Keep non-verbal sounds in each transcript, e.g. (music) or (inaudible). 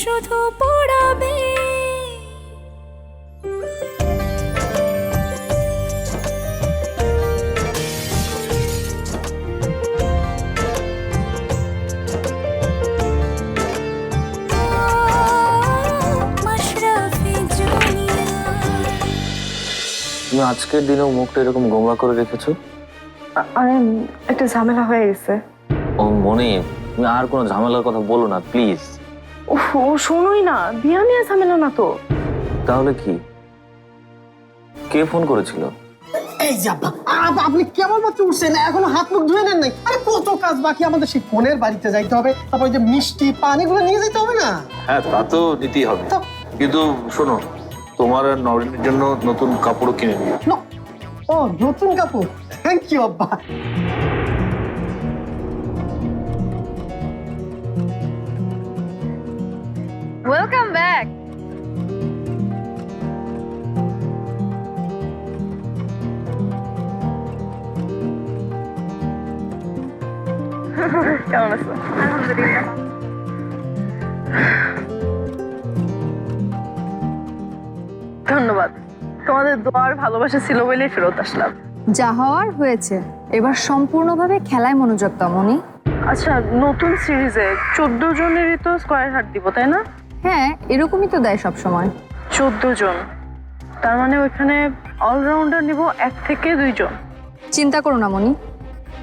শুধু পড়াবে। তুমি আজকের দিনেও মুখটা এরকম গোমরা করে রেখেছো? আরে একটা ঝামেলা হয়ে গেছে। ও মনে তুমি আর কোনো ঝামেলার কথা বলো না প্লিজ। ও শোনোই না। বিয়া নিয়ে ঝামেলা না তো। তাহলে কি? কে ফোন করেছিল? এই যে আব্বা আব- আপনি কেমন মাত্র উঠছেন এখনও হাত মুখ ধুয়ে নেন নাই। আরে কত কাজ বাকি আমাদের সেই ফোনের বাড়িতে যাইতে হবে তারপর ওই যে মিষ্টি পান এগুলো নিয়ে যেতে হবে না? হ্যাঁ তা তো দিতেই হবে। তো- কিন্তু শোনো তোমার আর নরিনের জন্য নতুন কাপড়ও কিনে দিও ন- ও নতুন কাপড়? থ্যাংক ইউ আব্বা। আছো আলহামদুলিল্লাহ ধন্যবাদ। তোমাদের দোয়ার ভালোবাসা ছিল বলেই ফেরত আসলাম। যা হওয়ার হয়েছে। এবার সম্পূর্ণভাবে খেলায় মনোযোগ দাও মনি। আচ্ছা নতুন সিরিজে চোদ্দ জনেরই তো স্কোয়ার হার্ট দিব তাই না? হ্যাঁ এরকমই তো দেয় সব সময় চোদ্দ জন। তার মানে ওইখানে অলরাউন্ডার নিব এক থেকে দুইজন চিন্তা করো না Moni.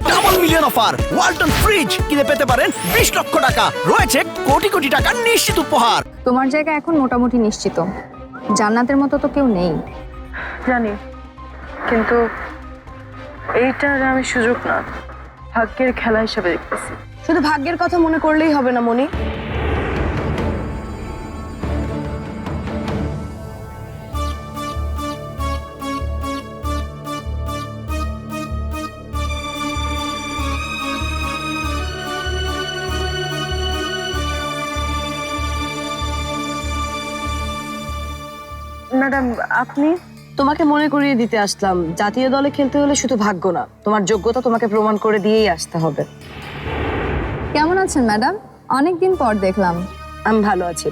Double million offer Walton fridge কিনে পেতে পারেন বিশ লক্ষ টাকা। রয়েছে কোটি কোটি টাকার নিশ্চিত উপহার। তোমার জায়গা এখন মোটামুটি নিশ্চিত। জান্নাতের মতো তো কেউ নেই। জানি। কিন্তু এইটার আমি সুযোগ না। ভাগ্যের খেলা হিসেবে দেখতেছি। শুধু ভাগ্যের কথা মনে করলেই হবে না মনি ম্যাডাম আপনি? তোমাকে মনে করিয়ে দিতে আসলাম জাতীয় দলে খেলতে হলে শুধু ভাগ্য না তোমার যোগ্যতা তোমাকে প্রমাণ করে দিয়েই আসতে হবে। কেমন আছেন ম্যাডাম? অনেক দিন পর দেখলাম। আমি ভালো আছি।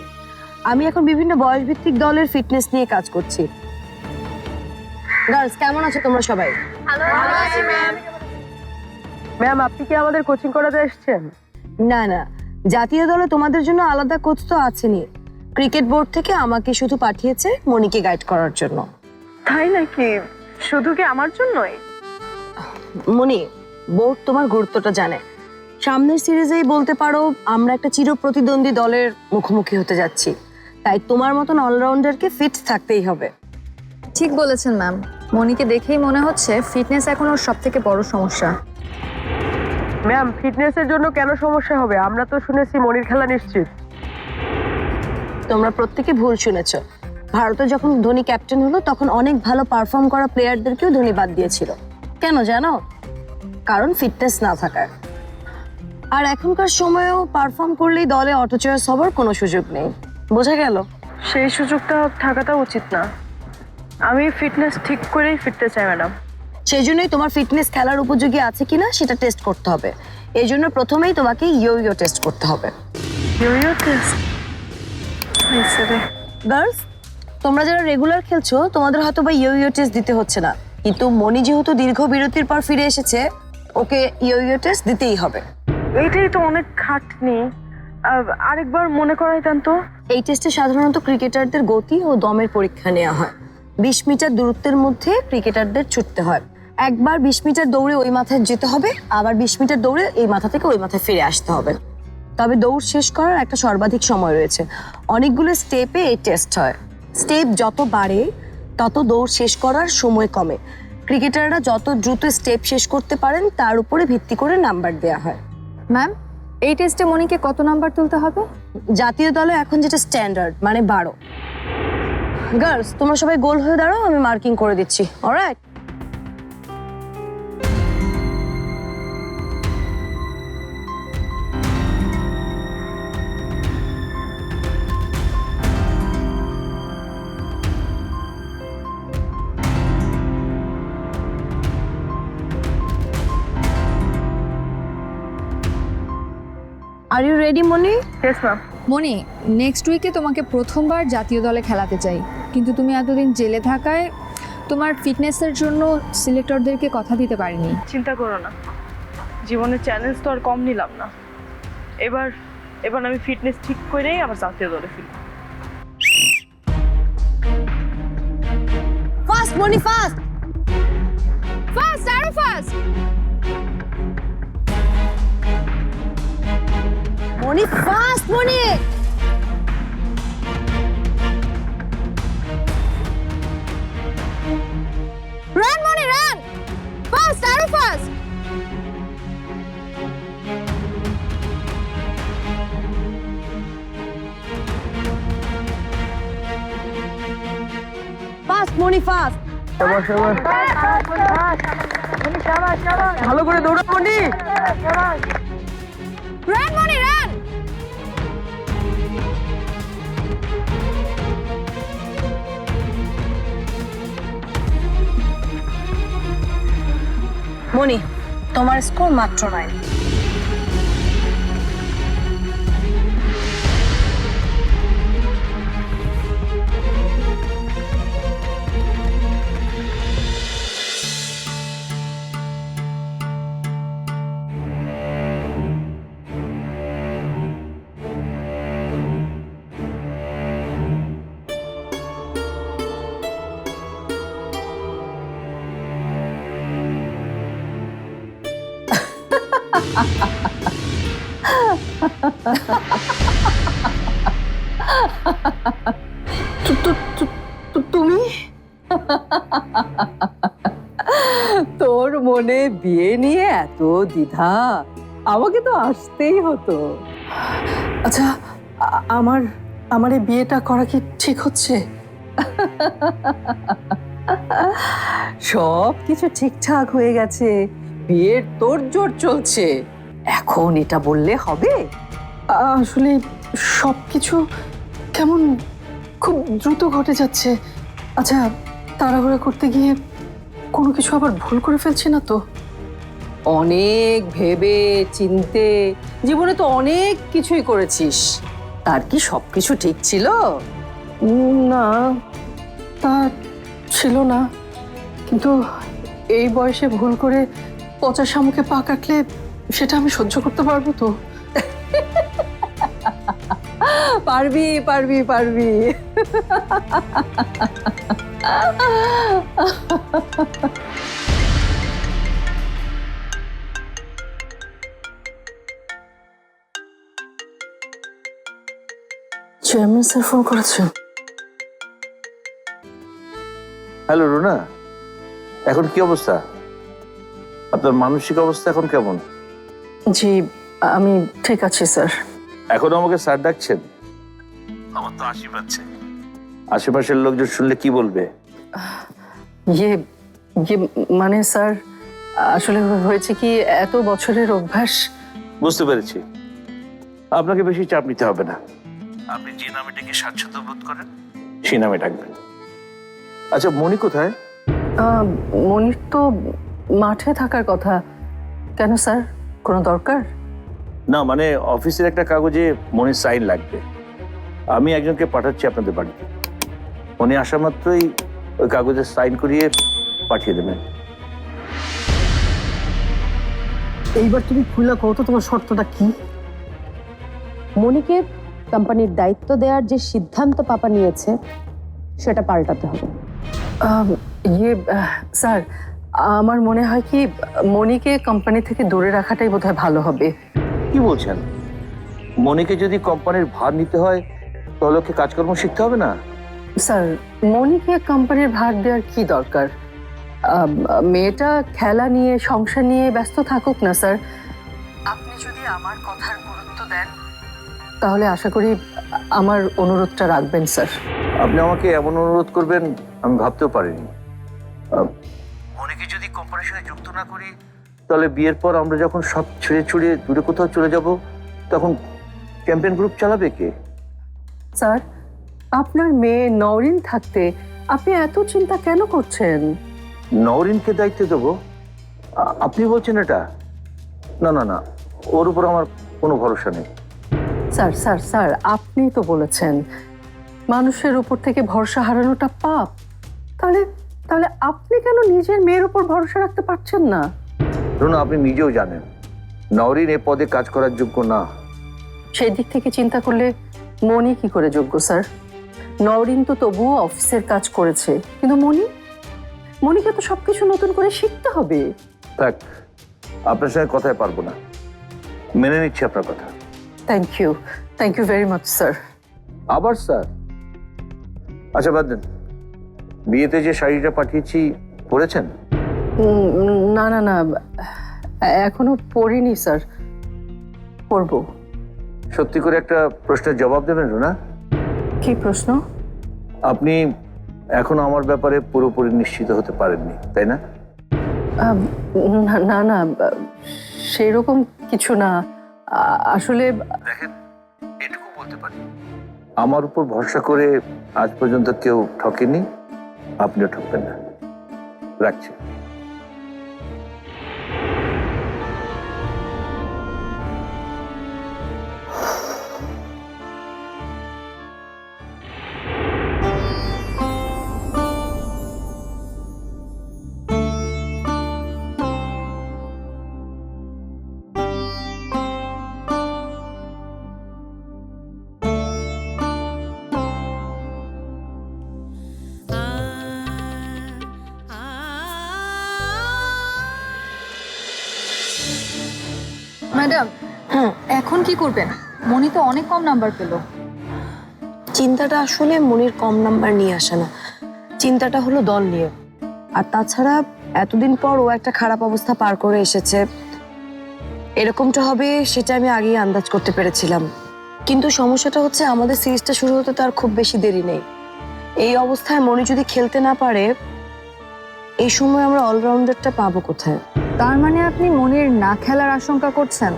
আমি এখন বিভিন্ন বয়স ভিত্তিক দলের ফিটনেস নিয়ে কাজ করছি। গার্লস কেমন আছো তোমরা সবাই? ভালো আছি ম্যাম। ম্যাম আপনি কি আমাদের কোচিং করাতে এসেছেন? না না। জাতীয় দলে তোমাদের জন্য আলাদা কোচ তো আছেনি ক্রিকেট বোর্ড থেকে আমাকে শুধু পাঠিয়েছে মনিকে গাইড করার জন্য। তাই নাকি? শুধু কি আমার জন্যই? মনি বোর্ড তোমার গুরুত্বটা জানে। সামনের সিরিজেই বলতে পারো আমরা একটা চির প্রতিদ্বন্দ্বী দলের মুখোমুখি হতে যাচ্ছি। তাই তোমার মতন অলরাউন্ডারকে ফিট থাকতেই হবে। ঠিক বলেছেন ম্যাম। মনিকে দেখেই মনে হচ্ছে ফিটনেস এখন ওর সব থেকে বড় সমস্যা। ম্যাম ফিটনেসের জন্য কেন সমস্যা হবে? আমরা তো শুনেছি মনির খেলা নিশ্চিত। তোমরা প্রত্যেকে ভুল শুনেছ। ভারতে যখন ধোনি ক্যাপ্টেন হলো তখন অনেক ভালো পারফর্ম করা প্লেয়ারদেরকেও ধোনি বাদ দিয়েছিল। কেন জানো? কারণ ফিটনেস না থাকার। আর এখনকার সময়েও পারফর্ম করলেই দলে অটো চয়েস হবার কোনো সুযোগ নেই। বোঝা গেল? সেই সুযোগটা থাকাটা উচিত না। আমি ফিটনেস ঠিক করেই ফিরতে চাই ম্যাডাম সেই জন্যই তোমার ফিটনেস খেলার উপযোগী আছে কিনা সেটা টেস্ট করতে হবে। এই জন্য প্রথমেই তোমাকে ইয়ো ইয়ো টেস্ট করতে হবে। ইউরিও টেস্ট গার্লস তোমরা যারা রেগুলার খেলছো তোমাদের হয়তো বা ইয়ো ইয়ো টেস্ট দিতে হচ্ছে না। কিন্তু মনি যেহেতু দীর্ঘ বিরতির পর ফিরে এসেছে ওকে ইয়ো ইয়ো টেস্ট দিতেই হবে। এইটাই তো অনেক খাটনি। আরেকবার মনে করাই দেন তো। এই টেস্টে সাধারণত ক্রিকেটারদের গতি ও দমের পরীক্ষা নেওয়া হয়। বিশ মিটার দূরত্বের মধ্যে ক্রিকেটারদের ছুটতে হয়। একবার বিশ মিটার দৌড়ে ওই মাথায় যেতে হবে আবার বিশ মিটার দৌড়ে এই মাথা থেকে ওই মাথায় ফিরে আসতে হবে। তবে দৌড় শেষ করার একটা সর্বাধিক সময় রয়েছে। অনেকগুলো স্টেপে এই টেস্ট হয়। স্টেপ যত বাড়ে তত দৌড় শেষ করার সময় কমে। ক্রিকেটাররা যত দ্রুত স্টেপ শেষ করতে পারেন তার উপরে ভিত্তি করে নাম্বার দেওয়া হয়। ম্যাম এই টেস্টে মনিকে কত নাম্বার তুলতে হবে? জাতীয় দলে এখন যেটা স্ট্যান্ডার্ড মানে বারো। গার্লস তোমরা সবাই গোল হয়ে দাঁড়াও আমি মার্কিং করে দিচ্ছি। Alright Ready, Moni? Yes ma'am Moni next উইকে তোমাকে প্রথমবার জাতীয় দলে খেলাতে চাই। কিন্তু তুমি এতদিন জেলে থাকায় তোমার ফিটনেসের জন্য সিলেক্টরদেরকে কথা দিতে পারিনি। চিন্তা করো না। জীবনের চ্যালেঞ্জ তো আর কম নিলাম না। এবার এবার আমি ফিটনেস ঠিক করেই আমার জাতীয় দলে ফিরব। ফাস্ট মনি ফাস্ট ফাস্ট আরও fast Moni fast Moni. Run Moni run fast আরও ফাস্ট ফাস্ট মনি ফাস্ট ভালো করে দৌড়া মনি! রান রান মনি তোমার স্কোর মাত্র নয় মনে বিয়ে নিয়ে এত দ্বিধা? আমাকে তো আসতেই হতো। আচ্ছা আ- আমার আমার এই বিয়েটা করা কি ঠিক হচ্ছে? সব কিছু ঠিকঠাক হয়ে গেছে। বিয়ের তোর জোর চলছে। এখন এটা বললে হবে? আসলে সব কিছু কেমন খুব দ্রুত ঘটে যাচ্ছে। আচ্ছা তাড়াহুড়া করতে গিয়ে কোনো কিছু আবার ভুল করে ফেলছি না তো? অনেক ভেবে চিনতে জীবনে তো অনেক কিছুই করেছিস। তার কি সব কিছু ঠিক ছিল? না তা ছিল না। কিন্তু এই বয়সে ভুল করে পচা শামুকে পা কাটলে সেটা আমি সহ্য করতে পারব তো? পারবি পারবি পারবি। চেয়ারম্যান স্যার ফোন করেছেন হ্যালো রুনা এখন কি অবস্থা? আপনার মানসিক অবস্থা এখন কেমন? জি আমি ঠিক আছি স্যার এখন আমাকে স্যার ডাকছেন? আমার তো পাচ্ছে আশেপাশের লোকজন শুনলে কি বলবে? ইয়ে ইয়ে মানে স্যার আসলে হয়েছে কি এত বছরের অভ্যাস? বুঝতে পেরেছি। আপনাকে বেশি চাপ নিতে হবে না। আপনি যে নামে ডেকে স্বাচ্ছন্দ্য বোধ করেন? সেই নামে ডাকবেন। আচ্ছা মণি কোথায়? মনির তো মাঠে থাকার কথা। কেন স্যার? কোনো দরকার? না মানে অফিসের একটা কাগজে মনির সাইন লাগবে। আমি একজনকে পাঠাচ্ছি আপনাদের বাড়িতে। মনি আসা মাত্রই ওই কাগজে সাইন করিয়ে পাঠিয়ে দেবেন। এইবার তুমি খুলে কত? তোমার শর্তটা কি? মনিকে কোম্পানির দায়িত্ব দেওয়ার যে সিদ্ধান্ত পাপা নিয়েছে সেটা পাল্টাতে হবে। ইয়ে স্যার আমার মনে হয় কি মনিকে কোম্পানি থেকে দূরে রাখাটাই বোধহয় ভালো হবে। কি বলছেন? মনিকে যদি কোম্পানির ভার নিতে হয় তাহলে ওকে কাজকর্ম শিখতে হবে না? স্যার মনিকে কোম্পানির ভার দেওয়ার কি দরকার? মেয়েটা খেলা নিয়ে সংসার নিয়ে ব্যস্ত থাকুক না স্যার। আপনি যদি আমার কথার গুরুত্ব দেন তাহলে আশা করি আমার অনুরোধটা রাখবেন স্যার। আপনি আমাকে এমন অনুরোধ করবেন আমি ভাবতেও পারিনি। মনিকে যদি কোম্পানির সঙ্গে যুক্ত না করি তাহলে বিয়ের পর আমরা যখন সব ছেড়ে ছুড়ে দূরে কোথাও চলে যাব তখন ক্যাম্পেইন গ্রুপ চালাবে কে? স্যার আপনার মেয়ে নরিন থাকতে আপনি এত চিন্তা কেন করছেন? নওরিনকে দায়িত্ব দেবো। আ- আপনি বলছেন এটা? না না না ওর উপর আমার কোনো ভরসা নেই। স্যার স্যার স্যার আপনি তো বলেছেন মানুষের উপর থেকে ভরসা হারানোটা পাপ। তাহলে তাহলে আপনি কেন নিজের মেয়ের উপর ভরসা রাখতে পারছেন না? ধরুন আপনি নিজেও জানেন নওরিন এ পদে কাজ করার যোগ্য না। সেই দিক থেকে চিন্তা করলে মনি কি করে যোগ্য স্যার? নওরিন তো তবুও অফিসের কাজ করেছে। কিন্তু মনি? মনিকে তো সবকিছু নতুন করে শিখতে হবে। থাক আপনার সঙ্গে কথায় পারব না। মেনে নিচ্ছি আপনার কথা। Thank you thank you very much sir আবার স্যার আচ্ছা বাদ দেন। বিয়েতে যে শাড়িটা পাঠিয়েছি পরেছেন? না না না এখনও পড়িনি স্যার পড়ব সত্যি করে একটা প্রশ্নের জবাব দেবেন না কি প্রশ্ন? আপনি এখন আমার ব্যাপারে পুরোপুরি নিশ্চিত হতে পারেননি তাই না? না না না সেই রকম কিছু না। আসলে দেখেন এটুকু বলতে পারি। আমার উপর ভরসা করে আজ পর্যন্ত কেউ ঠকেনি আপনিও ঠকবেন না। রাখছি। ম্যাডাম, এখন কি করবেন? মনি তো অনেক কম নাম্বার পেল। চিন্তাটা আসলে মনির কম নাম্বার নিয়ে আসে না। চিন্তাটা হলো দল নিয়ে। আর তাছাড়া এতদিন পর ও একটা খারাপ অবস্থা পার করে এসেছে। এরকমটা হবে সেটা আমি আগেই আন্দাজ করতে পেরেছিলাম। কিন্তু সমস্যাটা হচ্ছে আমাদের সিরিজটা শুরু হতে তো আর খুব বেশি দেরি নেই। এই অবস্থায় মনি যদি খেলতে না পারে, এই সময় আমরা অলরাউন্ডারটা পাবো কোথায়? তার মানে আপনি মনির না খেলার আশঙ্কা করছেন?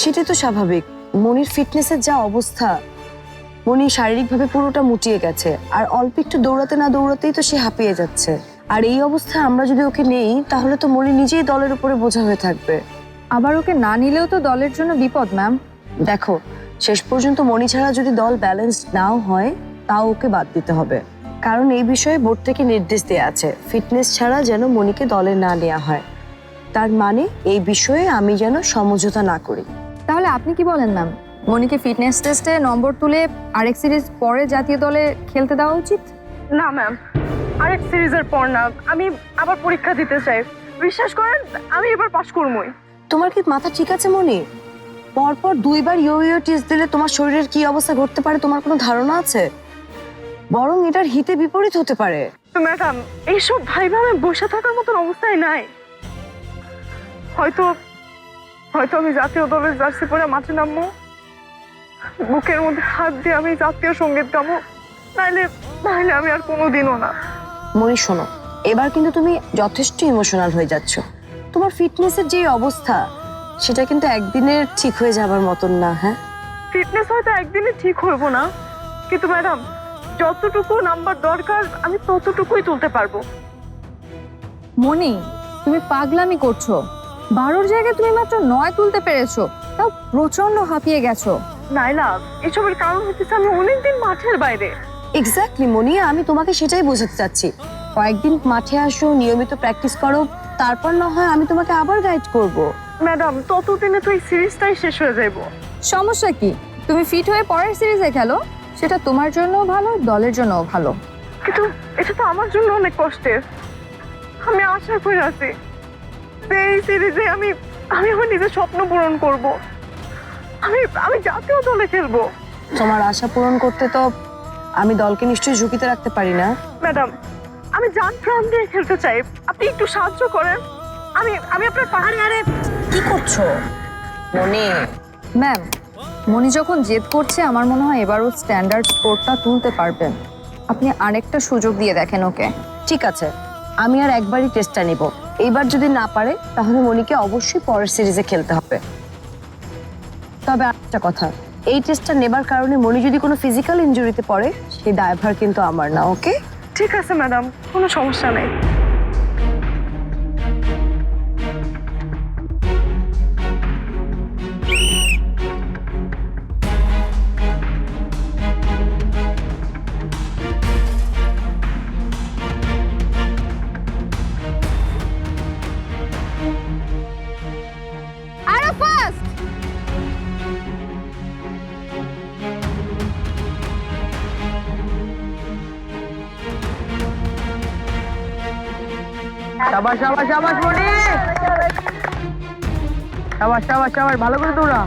সেটাই তো স্বাভাবিক। মনির ফিটনেসের যা অবস্থা মনি শারীরিকভাবে পুরোটা মুটিয়ে গেছে। আর অল্প একটু দৌড়াতে না দৌড়াতেই তো সে হাঁপিয়ে যাচ্ছে। আর এই অবস্থায় আমরা যদি ওকে নেই তাহলে তো মনি নিজেই দলের উপরে বোঝা হয়ে থাকবে। আবার ওকে না নিলেও তো দলের জন্য বিপদ ম্যাম। দেখো শেষ পর্যন্ত মনি ছাড়া যদি দল ব্যালেন্স নাও হয় তাও ওকে বাদ দিতে হবে। কারণ এই বিষয়ে বোর্ড থেকে নির্দেশ দেওয়া আছে। ফিটনেস ছাড়া যেন মনিকে দলে না নেওয়া হয়। তার মানে এই বিষয়ে আমি যেন সমঝোতা না করি। তাহলে আপনি কি বলেন ম্যাম? মনিকে ফিটনেস টেস্টে নম্বর তুলে আরেক সিরিজ পরে জাতীয় দলে খেলতে দেওয়া উচিত? না ম্যাম। আরেক সিরিজের পর না। আমি আবার পরীক্ষা দিতে চাই। বিশ্বাস করেন আমি এবার পাশ করবই। তোমার কি মাথা ঠিক আছে মনি? পরপর দুইবার ইয়ো ইয়ো টেস্ট দিলে তোমার শরীরের কি অবস্থা ঘটতে পারে তোমার কোনো ধারণা আছে? বরং এটার হিতে বিপরীত হতে পারে। তো ম্যাডাম এইসব আমি বসে থাকার মতন অবস্থায় নাই। হয়তো হয়তো আমি জাতীয় দলের জার্সি পরে মাঠে নামবো। বুকের মধ্যে হাত দিয়ে আমি জাতীয় সংগীত গাবো। নাইলে নাইলে আমি আর কোনোদিনও না। মনি শোনো এবার কিন্তু তুমি যথেষ্ট ইমোশনাল হয়ে যাচ্ছ। তোমার ফিটনেসের যে অবস্থা সেটা কিন্তু একদিনের ঠিক হয়ে যাবার মতন না হ্যাঁ? ফিটনেস হয়তো একদিনে ঠিক হইব না। কিন্তু ম্যাডাম যতটুকু নাম্বার দরকার আমি ততটুকুই তুলতে পারব। মনি তুমি পাগলামি করছ। বারোর জায়গায় তুমি মাত্র নয় তুলতে পেরেছ। তাও প্রচণ্ড হাঁপিয়ে গেছো। নাইলা এসবের কারণ হচ্ছে আমি অনেকদিন মাঠের বাইরে। এক্স্যাক্টলি মনি আমি তোমাকে সেটাই বোঝাতে চাচ্ছি। কয়েকদিন মাঠে আসো নিয়মিত প্র্যাকটিস করো তারপর না হয় আমি তোমাকে আবার গাইড করব। ম্যাডাম ততদিনে তো এই সিরিজটাই শেষ হয়ে যাইবো। সমস্যা কি? তুমি ফিট হয়ে পরের সিরিজে খেলো? সেটা তোমার জন্যও ভালো দলের জন্যও ভালো। কিন্তু এটা তো আমার জন্য অনেক কষ্টের। আমি আশা করে আছি। এই সিরিজে আমি আমি আমার নিজের স্বপ্ন পূরণ করব। আমি আমি জাতীয় দলে খেলব। তোমার আশা পূরণ করতে তো আমি দলকে নিশ্চয়ই ঝুঁকিতে রাখতে পারি না। ম্যাডাম আমি জান প্রাণ দিয়ে খেলতে চাই। আপনি একটু সাহায্য করেন। আমি আমি আপনার পাহাড়ে আরে কি করছ? মনে। ম্যাম মনি যখন জেদ করছে আমার মনে হয় এবারও স্ট্যান্ডার্ড স্কোরটা তুলতে পারবেন। আপনি আরেকটা সুযোগ দিয়ে দেখেন ওকে। ঠিক আছে আমি আর একবারই টেস্টটা নিব। এইবার যদি না পারে, তাহলে মনিকে অবশ্যই পরের সিরিজে খেলতে হবে। তবে একটা কথা, এই টেস্টটা নেবার কারণে মনি যদি কোনো ফিজিক্যাল ইনজুরিতে পড়ে, সেই দায়ভার কিন্তু আমার না ওকে ঠিক আছে ম্যাডাম কোনো সমস্যা নেই। সাবাস সাবাস সাবাস, মনি। সাবাস সাবাস সাবাস, ভালো করে দৌড়া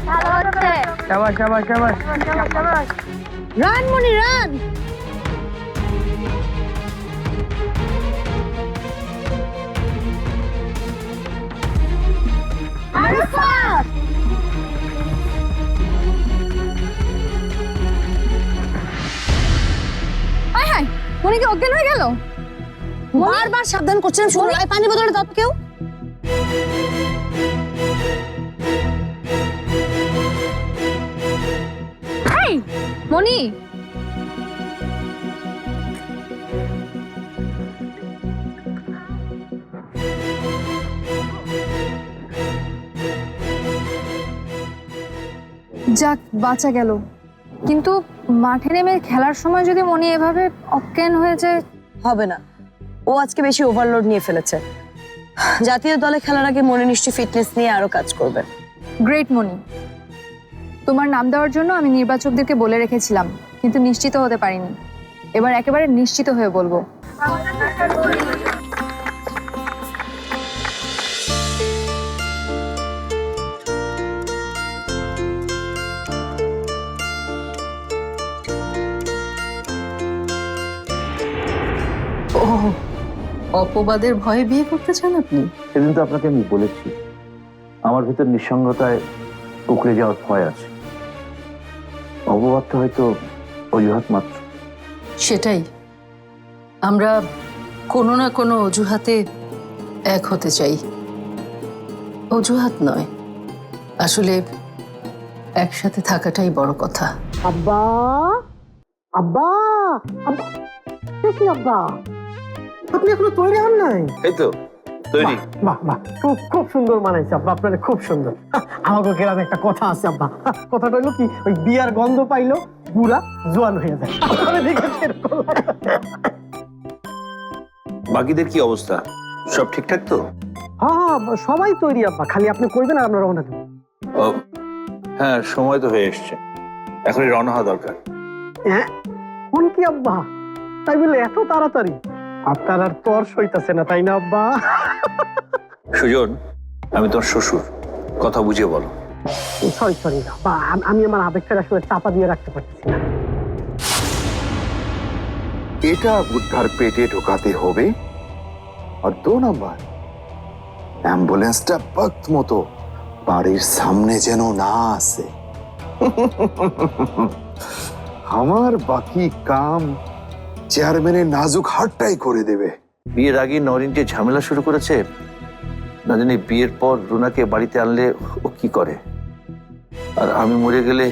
সাবাস সাবাস সাবাস। Run, Moni, run. হায় হায় মনে কি অজ্ঞান হয়ে গেল? বারবার সাবধান করছেন শুনুন। এই পানি বোতলে দাও কেউ। মনি। যাক বাঁচা গেল। কিন্তু মাঠে নেমে খেলার সময় যদি মনি এভাবে অজ্ঞান হয়ে যায় হবে না। ও আজকে বেশি ওভারলোড নিয়ে ফেলেছে। জাতীয় দলে খেলার আগে মনে নিশ্চয়ই ফিটনেস নিয়ে আরও কাজ করবে। গ্রেট মনি। তোমার নাম দেওয়ার জন্য আমি নির্বাচকদেরকে বলে রেখেছিলাম, কিন্তু নিশ্চিত হতে পারিনি। এবার একেবারে নিশ্চিত হয়ে বলব। অপবাদের ভয়ে বিয়ে করতে চান আপনি? সেদিন তো আপনাকে আমি বলেছি। আমার ভিতর নিঃসঙ্গতায় উকড়ে যাওয়ার ভয় আছে। অপবাদটা হয়তো অজুহাত মাত্র। সেটাই। আমরা কোনো না কোনো অজুহাতে এক হতে চাই। অজুহাত নয়। আসলে একসাথে থাকাটাই বড় কথা। আব্বা! আব্বা! আব্বা! কি আব্বা! আপনি এখনও তৈরি হন নাই? এই তো তৈরি। বাহ বাহ খুব খুব সুন্দর মানাইছে আব্বা আপনার খুব সুন্দর। আমাকে গ্রামে একটা কথা আছে আব্বা। কথাটা হলো কি ওই বিয়ার গন্ধ পাইলো বুড়া জোয়ান হয়ে যায়? বাকিদের কি অবস্থা? সব ঠিকঠাক তো? হ্যাঁ হ্যাঁ সবাই তৈরি আব্বা খালি আপনি করবেন আর আমরা রওনা দেবো। হ্যাঁ সময় তো হয়ে এসছে। এখনই রওনা হওয়া দরকার। হ্যাঁ কোন কি আব্বা? তাই বলে এত তাড়াতাড়ি? আপনার আর তর সইতাছে না তাই না আব্বা? সুজন আমি তোর শ্বশুর। কথা বুঝিয়ে বলো। সরি সরি আব্বা আমি আমার আবেগটা আসলে চাপা দিয়ে রাখতে পারতেছি না। এটা বুদ্ধার পেটে ঢোকাতে হবে। আর দু নম্বর অ্যাম্বুলেন্সটা বক্ত মতো বাড়ির সামনে যেন না আসে। (laughs) আমার বাকি কাম চেয়ারম্যানের নাজুক হাটটাই করে দেবে। বিয়ের আগে নরিন যে ঝামেলা শুরু করেছে না জানি বিয়ের পর রুনাকে বাড়িতে আনলে ও কি করে? আর আমি মরে গেলে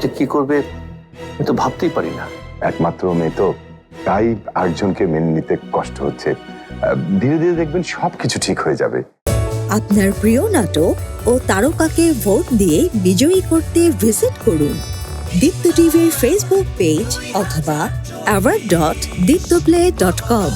যে কি করবে আমি তো ভাবতেই পারি না। একমাত্র মেয়ে তো তাই আটজনকে মেনে নিতে কষ্ট হচ্ছে। ধীরে ধীরে দেখবেন সবকিছু ঠিক হয়ে যাবে। আপনার প্রিয় নাটক ও তারকাকে ভোট দিয়ে বিজয়ী করতে ভিজিট করুন। দীপ্ত টিভির ফেসবুক পেজ অথবা award dot Deepto play dot com